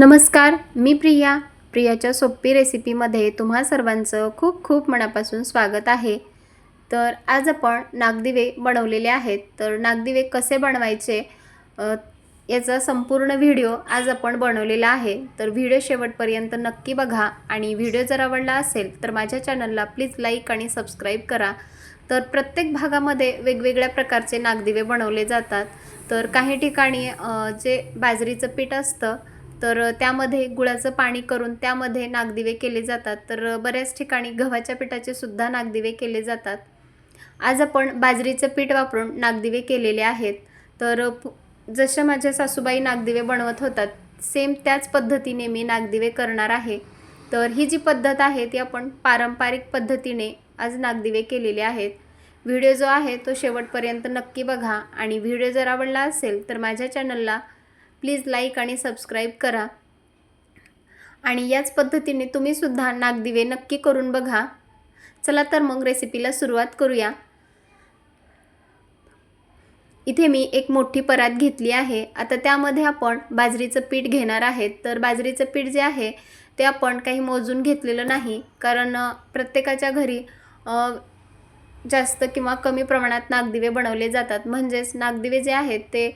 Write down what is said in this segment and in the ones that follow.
नमस्कार मी प्रिया. प्रियाच्या सोपी रेसिपीमध्ये तुम्हा सर्वांचं खूप खूप मनापासून स्वागत आहे. तर आज आपण नागदिवे बनवलेले आहेत. तर नागदिवे कसे बनवायचे याचा संपूर्ण व्हिडिओ आज आपण बनवलेला आहे. तर व्हिडिओ शेवटपर्यंत नक्की बघा आणि व्हिडिओ जर आवडला असेल तर माझ्या चॅनलला प्लीज लाईक आणि सबस्क्राईब करा. तर प्रत्येक भागामध्ये वेगवेगळ्या प्रकारचे नागदिवे बनवले जातात. तर काही ठिकाणी जे बाजरीचं पीठ असतं तर त्यामध्ये गुळाचं पाणी करून त्यामध्ये नागदिवे केले जातात. तर बऱ्याच ठिकाणी गव्हाच्या पिठाचे सुद्धा नागदिवे केले जातात. आज आपण बाजरीचं पीठ वापरून नागदिवे केलेले आहेत. तर पु- जशा माझ्या सासूबाई नागदिवे बनवत होतात सेम त्याच पद्धतीने मी नागदिवे करणार आहे. तर ही जी पद्धत आहे ती आपण पारंपरिक पद्धतीने आज नागदिवे केलेले आहेत. व्हिडिओ जो आहे तो शेवटपर्यंत नक्की बघा आणि व्हिडिओ जर आवडला असेल तर माझ्या चॅनलला प्लीज लाईक आणि सबस्क्राईब करा. आणि याच पद्धतीने तुम्हीसुद्धा नागदिवे नक्की करून बघा. चला तर मग रेसिपीला सुरुवात करूया. इथे मी एक मोठी परात घेतली आहे. आता त्यामध्ये आपण बाजरीचं पीठ घेणार आहेत. तर बाजरीचं पीठ जे आहे ते आपण काही मोजून घेतलेलं नाही. कारण प्रत्येकाच्या घरी जास्त किंवा कमी प्रमाणात नागदिवे बनवले जातात. म्हणजेच नागदिवे जे आहेत ते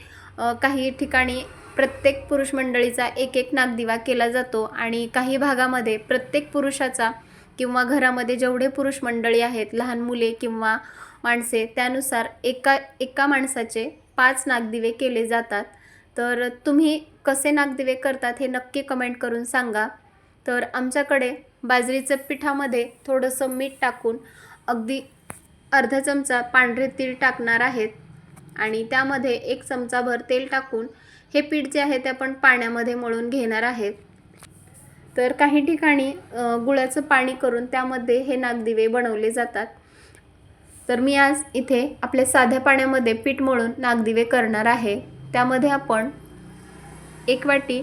काही ठिकाणी प्रत्येक पुरुष मंडळीचा एक एक नागदिवा केला जातो आणि काही भागामध्ये प्रत्येक पुरुषाचा किंवा घरामध्ये जेवढे पुरुष मंडळी आहेत लहान मुले किंवा माणसे त्यानुसार एका एका माणसाचे पाच नागदिवे केले जातात. तर तुम्ही कसे नागदिवे करतात हे नक्की कमेंट करून सांगा. तर आमच्याकडे बाजरीचं पिठामध्ये थोडंसं मीठ टाकून अगदी अर्धा चमचा पांढरे तीळ टाकणार आहेत. आणि त्यामध्ये एक चमचाभर तेल टाकून हे पीठ जे आहे ते आपण पाण्यामध्ये मळून घेणार आहेत. तर काही ठिकाणी गुळाचं पाणी करून त्यामध्ये हे नागदिवे बनवले जातात. तर मी आज इथे आपल्या साध्या पाण्यामध्ये पीठ मळून नागदिवे करणार आहे. त्यामध्ये आपण एक वाटी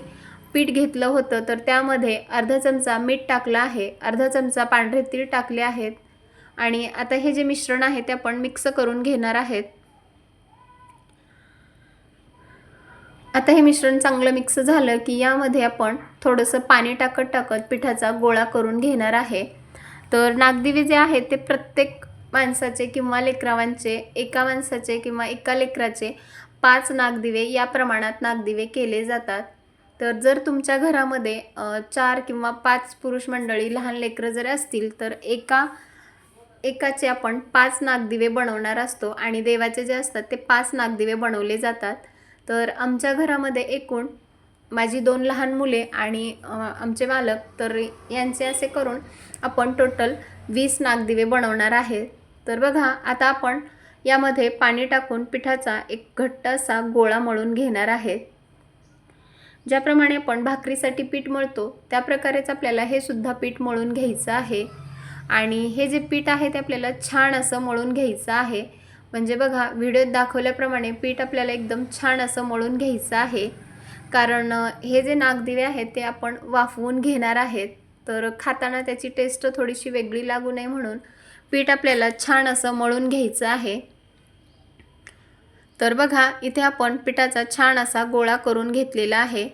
पीठ घेतलं होतं तर त्यामध्ये अर्धा चमचा मीठ टाकलं आहे. अर्धा चमचा पांढरे तीळ टाकले आहेत. आणि आता हे जे मिश्रण आहे ते आपण मिक्स करून घेणार आहेत. आता हे मिश्रण चांगलं मिक्स झालं की यामध्ये आपण थोडंसं पाणी टाकत टाकत पिठाचा गोळा करून घेणार आहे. तर नागदिवे जे आहेत ते प्रत्येक माणसाचे किंवा लेकरावांचे एका माणसाचे किंवा एका लेकराचे पाच नागदिवे या प्रमाणात नागदिवे केले जातात. तर जर तुमच्या घरामध्ये चार किंवा पाच पुरुष मंडळी लहान लेकरं जर असतील तर एका एकाचे आपण पाच नागदिवे बनवणार असतो आणि देवाचे जे असतात ते पाच नागदिवे बनवले जातात. तर आमच्या घरामध्ये एकूण माझी दोन लहान मुले आणि आमचे मालक तर यांचे असे करून आपण टोटल वीस नागदिवे बनवणार आहे. तर बघा आता आपण यामध्ये पाणी टाकून पिठाचा एक घट्ट असा गोळा मळून घेणार आहे. ज्याप्रमाणे आपण भाकरीसाठी पीठ मळतो त्या प्रकारेच आपल्याला हे सुद्धा पीठ मळून घ्यायचं आहे. आणि हे जे पीठ आहे ते आपल्याला छान असं मळून घ्यायचं आहे. म्हणजे बघा व्हिडिओत दाखवल्याप्रमाणे पीठ आपल्याला एकदम छान असं मळून घ्यायचं आहे. कारण हे जे नागदिवे आहेत ते आपण वाफवून घेणार आहेत. तर खाताना त्याची टेस्ट थोडीशी वेगळी लागू नये म्हणून पीठ आपल्याला छान असं मळून घ्यायचं आहे. तर बघा इथे आपण पिठाचा छान असा गोळा करून घेतलेला आहे.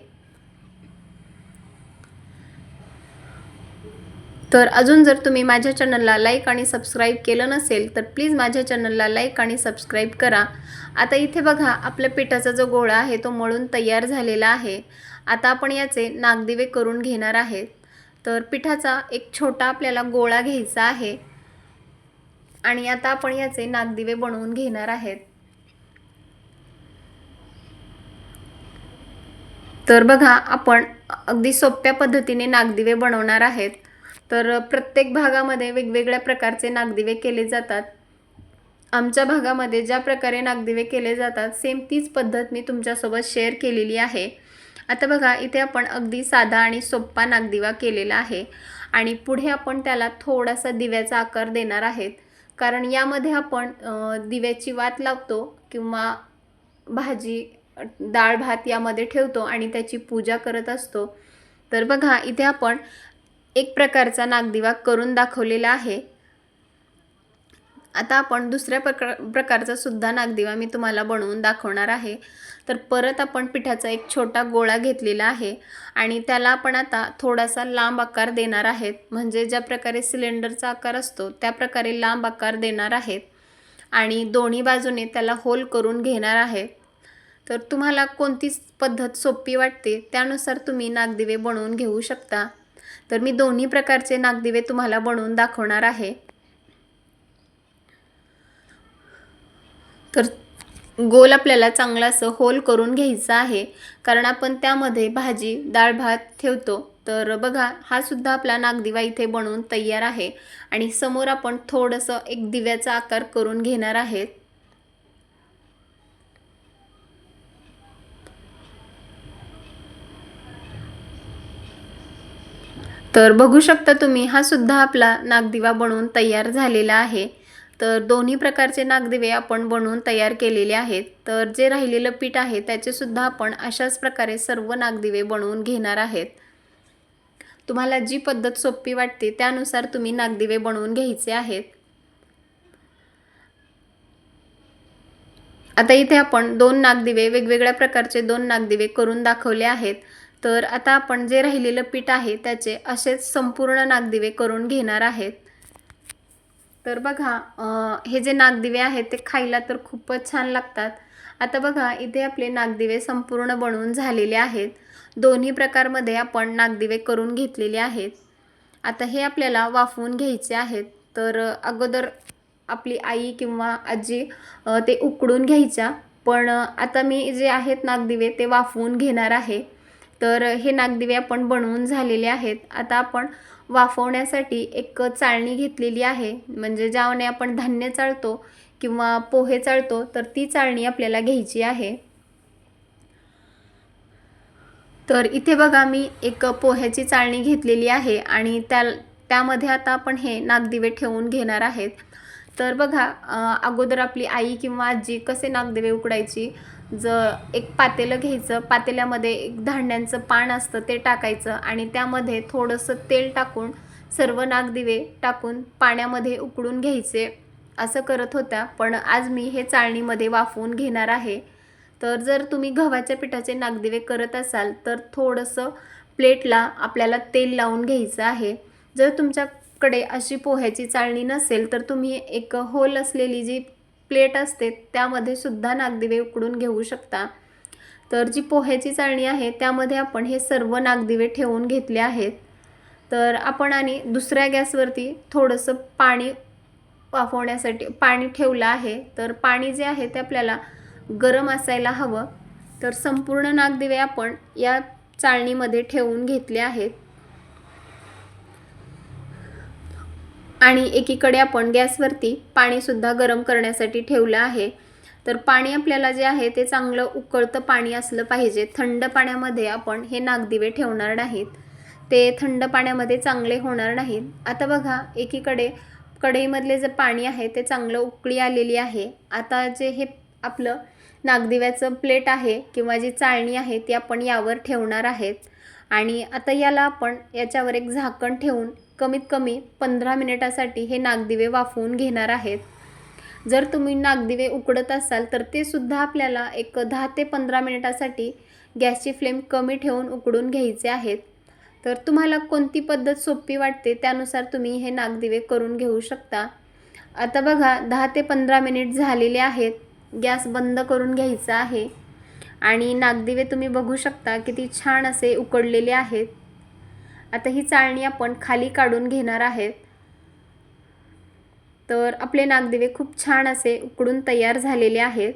तर अजून जर तुम्ही माझ्या चॅनलला लाईक आणि सबस्क्राईब केलं नसेल तर प्लीज माझ्या चॅनलला लाईक आणि सबस्क्राईब करा. आता इथे बघा आपल्या पिठाचा जो गोळा आहे तो मळून तयार झालेला आहे. आता आपण याचे नागदिवे करून घेणार आहेत. तर पिठाचा एक छोटा आपल्याला गोळा घ्यायचा आहे. आणि आता आपण याचे नागदिवे बनवून घेणार आहेत. तर बघा आपण अगदी सोप्या पद्धतीने नागदिवे बनवणार आहेत. तर प्रत्येक भागामध्ये वेगवेगळ्या प्रकारचे नागदिवे केले जातात. आमच्या भागामध्ये ज्या प्रकारे नागदिवे केले जातात सेम तीच पद्धत मी तुमच्यासोबत शेअर केलेली आहे. आता बघा इथे आपण अगदी साधा आणि सोप्पा नागदिवा केलेला आहे. आणि पुढे आपण त्याला थोडासा दिव्याचा आकार देणार आहेत. कारण यामध्ये आपण दिव्याची वात लावतो किंवा भाजी डाळ भात यामध्ये ठेवतो आणि त्याची पूजा करत असतो. तर बघा इथे आपण एक प्रकारचा नागदिवा करून दाखवलेला आहे. आता आपण दुसऱ्या प्रकार प्रकारचा सुद्धा नागदिवा मी तुम्हाला बनवून दाखवणार आहे. तर परत आपण पिठाचा एक छोटा गोळा घेतलेला आहे आणि त्याला आपण आता थोडासा लांब आकार देणार आहेत. म्हणजे ज्या प्रकारे सिलेंडरचा आकार असतो त्या प्रकारे लांब आकार देणार आहेत आणि दोन्ही बाजूने त्याला होल करून घेणार आहेत. तर तुम्हाला कोणतीच पद्धत सोपी वाटते त्यानुसार तुम्ही नागदिवे बनवून घेऊ शकता. तर मी दोन्ही प्रकारचे नागदिवे तुम्हाला बनवून दाखवणार आहे. तर गोल आपल्याला चांगला असं होल करून घ्यायचं आहे. कारण आपण त्यामध्ये भाजी डाळ भात ठेवतो. तर बघा हा सुद्धा आपला नागदिवा इथे बनवून तयार आहे. आणि समोर आपण थोडंसं एक दिव्याचा आकार करून घेणार आहेत तर बघू शकता तुम्ही हा सुद्धा आपला नागदिवा बनवून तयार झालेला आहे. तर दोन्ही प्रकारचे नागदिवे आपण बनवून तयार केलेले आहेत. तर जे राहिलेलं पीठ आहे त्याचे सुद्धा आपण अशाच प्रकारे सर्व नागदिवे बनवून घेणार आहेत. तुम्हाला जी पद्धत सोपी वाटते त्यानुसार तुम्ही नागदिवे बनवून घ्यायचे आहेत. आता इथे आपण दोन नागदिवे वेगवेगळ्या प्रकारचे दोन नागदिवे करून दाखवले आहेत. तर आता आपण जे राहिलेलं पीठ आहे त्याचे असेच संपूर्ण नागदिवे करून घेणार आहेत. तर बघा हे जे नागदिवे आहेत ते खायला तर खूपच छान लागतात. आता बघा इथे आपले नागदिवे संपूर्ण बनवून झालेले आहेत. दोन्ही प्रकारमध्ये आपण नागदिवे करून घेतलेले आहेत. आता हे आपल्याला वाफवून घ्यायचे आहेत. तर अगोदर आपली आई किंवा आजी ते उकडून घ्यायच्या. पण आता मी जे आहेत नागदिवे ते वाफवून घेणार आहे. तर हे नागदिवे आपण बनवून झालेले आहेत. आता आपण वाफवण्यासाठी एक चाळणी घेतलेली आहे. म्हणजे ज्याने आपण धान्य चाळतो किंवा पोहे चाळतो तर ती चाळणी आपल्याला घ्यायची आहे. तर इथे बघा मी एक पोह्याची चाळणी घेतलेली आहे आणि त्या त्यामध्ये आता आपण हे नागदिवे ठेवून घेणार आहेत. तर बघा अगोदर आपली आई किंवा आजी कसे नागदिवे उकडायची ज एक पातेलं घ्यायचं पातेल्यामध्ये एक धान्यांचं पान असतं ते टाकायचं आणि त्यामध्ये थोडंसं तेल टाकून सर्व नागदिवे टाकून पाण्यामध्ये उकडून घ्यायचे. असं करत होत्या पण आज मी हे चाळणीमध्ये वाफवून घेणार आहे. तर जर तुम्ही गव्हाच्या पिठाचे नागदिवे करत असाल तर थोडंसं प्लेटला आपल्याला तेल लावून घ्यायचं आहे. जर तुमच्याकडे अशी पोह्याची चाळणी नसेल तर तुम्ही एक होल असलेली जी प्लेट असते त्यामध्ये सुद्धा नागदिवे उकडून घेऊ शकता. तर जी पोह्याची चाळणी आहे त्यामध्ये आपण हे सर्व नागदिवे ठेवून घेतले आहेत. तर आपण आणि दुसऱ्या गॅसवरती थोडंसं पाणी वाफवण्यासाठी पाणी ठेवलं आहे. तर पाणी जे आहे ते आपल्याला गरम असायला हवं. तर संपूर्ण नागदिवे आपण या चाळणीमध्ये ठेवून घेतले आहेत. आणि एकीकडे आपण गॅसवरती पाणीसुद्धा गरम करण्यासाठी ठेवलं आहे. तर पाणी आपल्याला जे आहे ते चांगलं उकळतं पाणी असलं पाहिजे. थंड पाण्यामध्ये आपण हे नागदिवे ठेवणार नाहीत. ते थंड पाण्यामध्ये चांगले होणार नाहीत. आता बघा एकीकडे कढईमधले जे पाणी आहे ते चांगलं उकळी आलेली आहे. आता जे हे आपलं नागदिव्याचं प्लेट आहे किंवा जी चाळणी आहे ती आपण यावर ठेवणार आहेत. आणि आता याला आपण याच्यावर एक झाकण ठेवून कमीत कमी पंधरा मिनिटासाठी हे नागदिवे वाफवून घेणार आहेत. जर तुम्ही नागदिवे उकडत असाल तर ते सुद्धा आपल्याला एक दहा ते पंधरा मिनिटासाठी गॅसची फ्लेम कमी ठेवून उकडून घ्यायचे आहेत. तर तुम्हाला कोणती पद्धत सोपी वाटते त्यानुसार तुम्ही हे नागदिवे करून घेऊ शकता. आता बघा दहा ते पंधरा मिनिट झालेले आहेत. गॅस बंद करून घ्यायचा आहे. आणि नागदिवे तुम्ही बघू शकता किती छान असे उकडलेले आहेत. आता ही चाळणी आपण खाली काढून घेणार आहेत. तर आपले नागदिवे खूप छान असे उकडून तयार झालेले आहेत.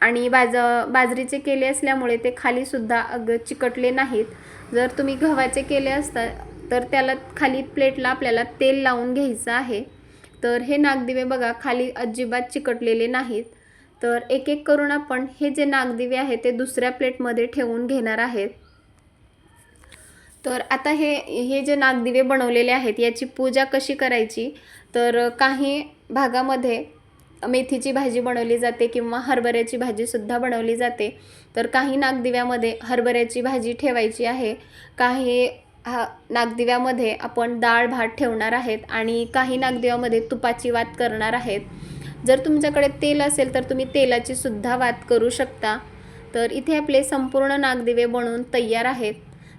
आणि बाज बाजरीचे केले असल्यामुळे ते खालीसुद्धा अग चिकटले नाहीत. जर तुम्ही गव्हाचे केले असता तर त्याला खाली प्लेटला आपल्याला तेल लावून घ्यायचं आहे. तर हे नागदिवे बघा खाली अजिबात चिकटलेले नाहीत. तर एक एक करून आपण हे जे नागदिवे आहे ते दुसऱ्या प्लेटमध्ये ठेवून घेणार आहेत. तर आता हे हे जे नागदिवे बनवलेले आहेत याची पूजा कशी करायची? तर काही भागामध्ये मेथीची भाजी बनवली जाते किंवा हरभऱ्याची भाजीसुद्धा बनवली जाते. तर काही नागदिव्यामध्ये हरभऱ्याची भाजी ठेवायची आहे. काही हा नागदिव्यामध्ये आपण डाळ भात ठेवणार आहेत आणि काही नागदिव्यामध्ये तुपाची वात करणार आहेत. जर तुमच्याकडे तेल असेल तर तुम्ही तेलाची सुद्धा वात करू शकता. तर इथे आपले संपूर्ण नागदिवे बनवून तयार आहेत.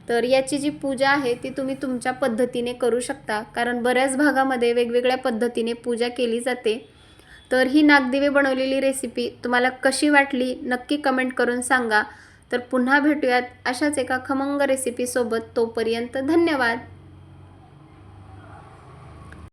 तर याची जी पूजा आहे ती तुम्ही तुमच्या पद्धतीने करू शकता. कारण बऱ्याच भागामध्ये वेगवेगळ्या पद्धतीने पूजा केली जाते. तर ही नागदिवे बनवलेली रेसिपी तुम्हाला कशी वाटली नक्की कमेंट करून सांगा. तर पुन्हा भेटूयात अशाच एका खमंग रेसिपीसोबत तोपर्यंत धन्यवाद.